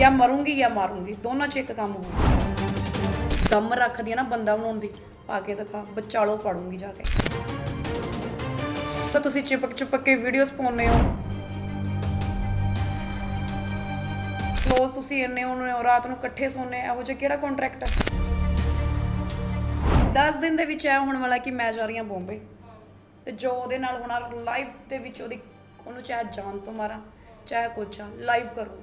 ਜਾਂ ਮਰੂੰਗੀ ਜਾਂ ਮਾਰੂੰਗੀ, ਦੋਨਾਂ 'ਚ ਇੱਕ ਕੰਮ ਹੋਊ ਦਮ ਰੱਖਦੀ ਆ ਨਾ ਬੰਦਾ ਬਣਾਉਣ ਦੀ, ਪਾ ਕੇ ਦਿਖਾ ਬਚਾਲੋ ਪੜੂੰਗੀ ਜਾ ਕੇ। ਤਾਂ ਤੁਸੀਂ ਚਿਪਕ ਚਿਪਕ ਕੇ ਵੀਡੀਓਜ਼ ਪਾਉਂਦੇ ਹੋ। ਕਲੋਜ਼ ਤੁਸੀਂ ਇੰਨੇ ਹੁੰਦੇ ਰਾਤ ਨੂੰ ਇਕੱਠੇ ਸੌਂਦੇ ਇਹੋ ਜਿਹਾ ਕਿਹੜਾ ਕੰਟਰੈਕਟ ਹੈ 10 ਦਿਨ ਦੇ ਵਿੱਚ ਇਹ ਹੋਣ ਵਾਲਾ ਕਿ ਮੈਂ ਜਾ ਰਹੀ ਹਾਂ ਬੰਬੇ। ਤੇ ਜੋ ਉਹਦੇ ਨਾਲ ਹੋਣਾ ਲਾਈਫ ਦੇ ਵਿੱਚ ਉਹਦੀ, ਉਹਨੂੰ ਚਾਹੇ ਜਾਨ ਤੋਂ ਮਾਰਾਂ, ਚਾਹੇ ਕੁਛ ਆ ਲਾਈਵ ਕਰੋ।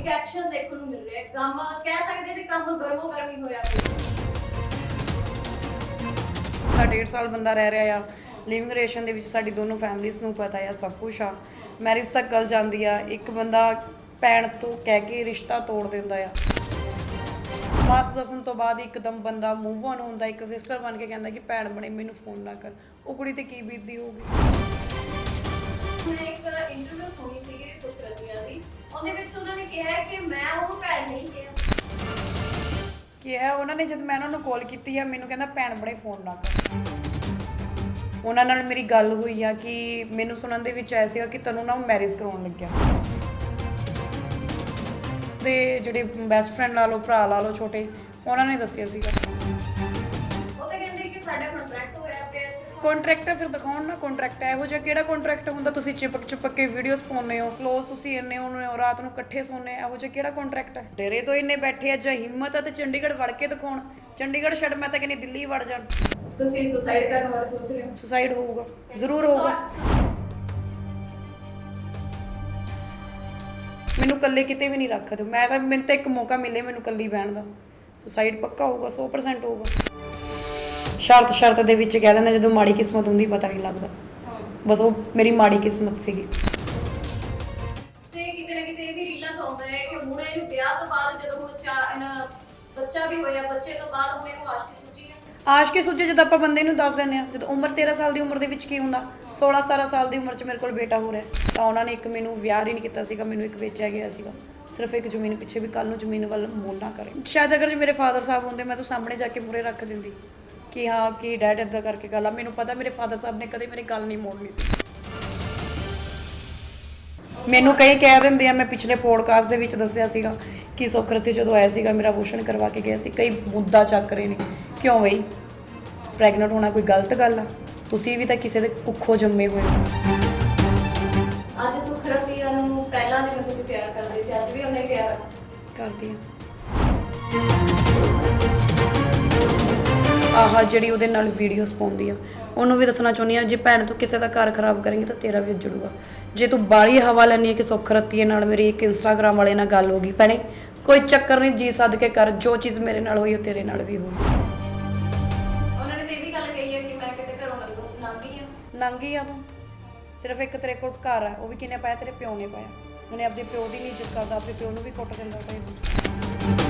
ਇੱਕ ਐਕਸ਼ਨ ਦੇਖਣ ਨੂੰ ਮਿਲ ਰਿਹਾ ਹੈ। ਕੰਮ ਕਹਿ ਸਕਦੇ ਵੀ ਕੰਮ ਗਰਮੋ ਗਰਮੀ ਹੋਇਆ ਪਿਆ। ਡੇਢ ਸਾਲ ਬੰਦਾ ਰਹਿ ਰਿਹਾ ਆ। ਲਿਵਿੰਗ ਰਿਲੇਸ਼ਨ ਦੇ ਵਿੱਚ ਸਾਡੀ ਦੋਨੋਂ ਫੈਮਿਲੀਜ਼ ਨੂੰ ਪਤਾ ਆ ਸਭ ਕੁਝ ਆ। ਮੈਰਿਜ ਤੱਕ ਗੱਲ ਜਾਂਦੀ ਆ। ਇੱਕ ਬੰਦਾ ਭੈਣ ਤੋਂ ਕਹਿ ਕੇ ਰਿਸ਼ਤਾ ਤੋੜ ਦਿੰਦਾ ਆ। ਬਸ ਦੱਸਣ ਤੋਂ ਬਾਅਦ ਇੱਕਦਮ ਬੰਦਾ ਮੂਵ ਔਨ ਹੁੰਦਾ। ਇੱਕ ਸਿਸਟਰ ਬਣ ਕੇ ਕਹਿੰਦਾ ਕਿ ਭੈਣ ਬਣੇ ਮੈਨੂੰ ਫੋਨ ਨਾ ਕਰ। ਉਹ ਕੁੜੀ ਤੇ ਕੀ ਬੀਤਦੀ ਹੋਊਗੀ? ਮੈਂ ਇੱਕ ਇੰਟਰਵਿਊ ਸੁਣੀ ਦੀ ਉਹਦੇ ਵਿੱਚ ਉਹਨਾਂ ਨੇ ਕਿਹਾ ਹੈ ਕਿ ਮੈਂ ਉਹਨੂੰ ਭੈਣ ਨਹੀਂ ਕਿਹਾ। ਕਿ ਹੈ? ਉਹਨਾਂ ਨੇ ਜਦ ਮੈਂ ਉਹਨਾਂ ਨੂੰ ਕਾਲ ਕੀਤੀ ਆ, ਮੈਨੂੰ ਕਹਿੰਦਾ, ਭੈਣ ਬਣੇ ਫੋਨ ਨਾ ਕਰ। ਉਹਨਾਂ ਨਾਲ ਮੇਰੀ ਗੱਲ ਹੋਈ ਆ ਕਿ ਮੈਨੂੰ ਸੁਣਨ ਦੇ ਵਿੱਚ ਆਇਆ ਸੀਗਾ ਕਿ ਤੈਨੂੰ ਨਾ ਮੈਰਿਜ ਕਰਾਉਣ ਲੱਗਿਆ। ਤੇ ਜਿਹੜੇ ਬੈਸਟ ਫਰੈਂਡ ਲਾ ਲਓ ਭਰਾ ਲਾ ਲਓ ਛੋਟੇ, ਉਹਨਾਂ ਨੇ ਦੱਸਿਆ ਸੀਗਾ। ਉਹ ਤਾਂ ਕਹਿੰਦੇ ਕਿ ਸਾਡਾ ਕੰਟਰੈਕਟ ਹੋਇਆ ਪਿਆ ਸਿਰਫ ਕੰਟਰੈਕਟ ਫਿਰ ਦਿਖਾਉਣ ਨਾ ਕੰਟਰੈਕਟ ਇਹੋ ਜਿਹਾ ਕਿਹੜਾ ਕੰਟਰੈਕਟ ਹੁੰਦਾ? ਤੁਸੀਂ ਚਿਪਕ ਚਿਪਕ ਕੇ ਵੀਡੀਓਜ਼ ਪਾਉਂਦੇ ਹੋ। ਕਲੋਜ਼ ਤੁਸੀਂ ਇੰਨੇ ਹੋ ਰਾਤ ਨੂੰ ਇਕੱਠੇ ਸੌਂਦੇ ਇਹੋ ਜਿਹਾ ਕਿਹੜਾ ਕੰਟਰੈਕਟ ਹੈ ਡਰੇ ਤੋਂ ਇੰਨੇ ਬੈਠੇ ਆ ਜਾਂ ਹਿੰਮਤ ਆ ਤੇ ਚੰਡੀਗੜ੍ਹ ਵੜ ਕੇ ਦਿਖਾਉਣ। ਚੰਡੀਗੜ੍ਹ ਛੱਡ ਮੈਂ ਤਾਂ ਕਹਿੰਦੀ ਦਿੱਲੀ ਵੜ ਜਾਣ। ਤੁਸੀਂ ਸੁਸਾਈਡ ਕਰਨ ਬਾਰੇ ਸੋਚ ਰਹੇ ਹੋ? ਸੁਸਾਈਡ ਹੋਊਗਾ। ਜ਼ਰੂਰ ਹੋਊਗਾ। ਮੈਨੂੰ ਇਕੱਲੇ ਕਿਤੇ ਵੀ ਨਹੀਂ ਰੱਖ ਦਿਓ ਮੈਂ ਤਾਂ ਮੈਨੂੰ ਤਾਂ ਇੱਕ ਮੌਕਾ ਮਿਲੇ ਮੈਨੂੰ ਇਕੱਲੀ ਬਹਿਣ ਦਾ। ਸੁਸਾਈਡ ਪੱਕਾ ਹੋਊਗਾ 100% ਹੋਊਗਾ। ਸ਼ਰਤ ਸ਼ਰਤ ਦੇ ਵਿੱਚ ਕਹਿ ਦਿੰਦੇ ਜਦੋਂ ਮਾੜੀ ਕਿਸਮਤ ਹੁੰਦੀ ਪਤਾ ਨਹੀਂ ਲੱਗਦਾ। ਬਸ ਉਹ ਮੇਰੀ ਮਾੜੀ ਕਿਸਮਤ ਸੀਗੀ। ਤੇ ਕਿਤੇ ਨਾ ਕਿਤੇ ਇਹ ਵੀ ਰੀਲਾਂ ਤੋਂ ਆਉਂਦਾ ਹੈ ਕਿ ਮੁੰਡੇ ਨੂੰ ਵਿਆਹ ਤੋਂ ਬਾਅਦ ਜਦੋਂ ਹੁਣ ਚਾਰ ਇਹਨਾਂ ਬੱਚਾ ਵੀ ਹੋਇਆ ਬੱਚੇ ਤੋਂ ਬਾਅਦ ਮੁੰਡੇ ਨੂੰ ਆਸ਼ਕੀ ਸੁੱਜੀ ਹੈ। ਆਸ਼ ਕੇ ਸੁਝੇ ਜਦ ਆਪਾਂ ਬੰਦੇ ਨੂੰ ਦੱਸ ਦਿੰਦੇ ਆ ਜਦੋਂ ਉਮਰ 13 ਸਾਲ ਦੀ ਉਮਰ ਦੇ ਵਿੱਚ ਕੀ ਹੁੰਦਾ? 16 17 ਸਾਲ ਦੀ ਉਮਰ 'ਚ ਮੇਰੇ ਕੋਲ ਬੇਟਾ ਹੋ ਰਿਹਾ ਤਾਂ ਉਹਨਾਂ ਨੇ ਇੱਕ ਮੈਨੂੰ ਵਿਆਹ ਹੀ ਨਹੀਂ ਕੀਤਾ ਸੀਗਾ ਮੈਨੂੰ ਇੱਕ ਵੇਚਿਆ ਗਿਆ ਸੀਗਾ। ਸਿਰਫ ਇੱਕ ਜ਼ਮੀਨ ਪਿੱਛੇ ਵੀ ਕੱਲ ਨੂੰ ਜ਼ਮੀਨ ਵੱਲ ਮੋਲ ਨਾ ਕਰੇ। ਸ਼ਾਇਦ ਅਗਰ ਜੇ ਮੇਰੇ ਫਾਦਰ ਸਾਹਿਬ ਹੁੰਦੇ ਮੈਂ ਤਾਂ ਸਾਹਮਣੇ ਜਾ ਕੇ ਮੂਰੇ ਰੱਖ ਦਿੰਦੀ। ਕਿ ਹਾਂ ਕੀ ਡੈਡ ਏਦਾਂ ਕਰਕੇ ਗੱਲ ਆ। ਮੈਨੂੰ ਪਤਾ ਮੇਰੇ ਫਾਦਰ ਸਾਹਿਬ ਨੇ ਕਦੇ ਮੇਰੀ ਗੱਲ ਨਹੀਂ ਮੋੜਨੀ ਸੀ। ਮੈਨੂੰ ਕਈ ਕਹਿ ਦਿੰਦੇ ਆ ਮੈਂ ਪਿਛਲੇ ਪੋਡਕਾਸਟ ਦੇ ਵਿੱਚ ਦੱਸਿਆ ਸੀਗਾ ਕਿ ਸੁਖਰਤੀ ਜਦੋਂ ਆਇਆ ਸੀਗਾ ਮੇਰਾ ਅਬੋਰਸ਼ਨ ਕਰਵਾ ਕੇ ਗਿਆ ਸੀ ਕਈ ਮੁੱਦਾ ਚੱਕ ਰਹੇ ਨੇ। ਕਿਉਂ ਬਈ? ਪ੍ਰੈਗਨੈਂਟ ਹੋਣਾ ਕੋਈ ਗਲਤ ਗੱਲ ਆ? ਤੁਸੀਂ ਵੀ ਤਾਂ ਕਿਸੇ ਦੇ ਕੁੱਖੋਂ ਜੰਮੇ ਹੋਏ ਹੋ। ਅੱਜ ਸੁਖਰਤੀਆ ਨੂੰ ਪਹਿਲਾਂ ਜਿਵੇਂ ਤੁਸੀਂ ਪਿਆਰ ਕਰਦੇ ਸੀ ਅੱਜ ਵੀ ਉਹਨੇ ਪਿਆਰ ਕਰਦੀ ਆ। ਆਹ ਜਿਹੜੀ ਉਹਦੇ ਨਾਲ ਵੀਡੀਓਜ਼ ਪਾਉਂਦੀ ਆ ਉਹਨੂੰ ਵੀ ਦੱਸਣਾ ਚਾਹੁੰਦੀ ਆ ਜੇ ਭੈਣ ਤੂੰ ਕਿਸੇ ਦਾ ਘਰ ਖਰਾਬ ਕਰੇਂਗੀ ਤਾਂ ਤੇਰਾ ਵੀ ਉੱਜੜੂਗਾ। ਜੇ ਤੂੰ ਬਾਲੀ ਹਵਾ ਲੈਣੀ ਹੈ ਕਿ ਸੁੱਖ ਰੱਤੀਏ ਨਾਲ ਮੇਰੀ ਇੱਕ ਇੰਸਟਾਗ੍ਰਾਮ ਵਾਲੇ ਨਾਲ ਗੱਲ ਹੋ ਗਈ ਭੈਣੇ ਕੋਈ ਚੱਕਰ ਨਹੀਂ ਜੀ ਸੱਦ ਕੇ ਕਰ ਜੋ ਚੀਜ਼ ਮੇਰੇ ਨਾਲ ਹੋਈ ਉਹ ਤੇਰੇ ਨਾਲ ਵੀ ਹੋਊਗੀ ਉਹਨਾਂ ਨੇ ਤੇ ਇਹ ਵੀ ਗੱਲ ਕਹੀ ਹੈ ਕਿ ਮੈਂ ਕਿਤੇ ਘਰੋਂ ਲੰਘੂ ਲੰਘੀ ਆ। ਨੰਗੀ ਆ ਤੂੰ? ਸਿਰਫ ਇੱਕ ਤੇਰੇ ਕੋਲ ਘਰ ਆ ਉਹ ਵੀ ਕਿਨੇ ਪਾਇਆ? ਤੇਰੇ ਪਿਓ ਨੇ ਪਾਇਆ। ਉਹਨੇ ਆਪਣੇ ਪਿਓ ਦੀ ਨਹੀਂ ਇੱਜ਼ਤ ਕਰਦਾ ਆਪਣੇ ਪਿਓ ਨੂੰ ਵੀ ਕੁੱਟ ਦਿੰਦਾ ਤਾਂ ਇਹ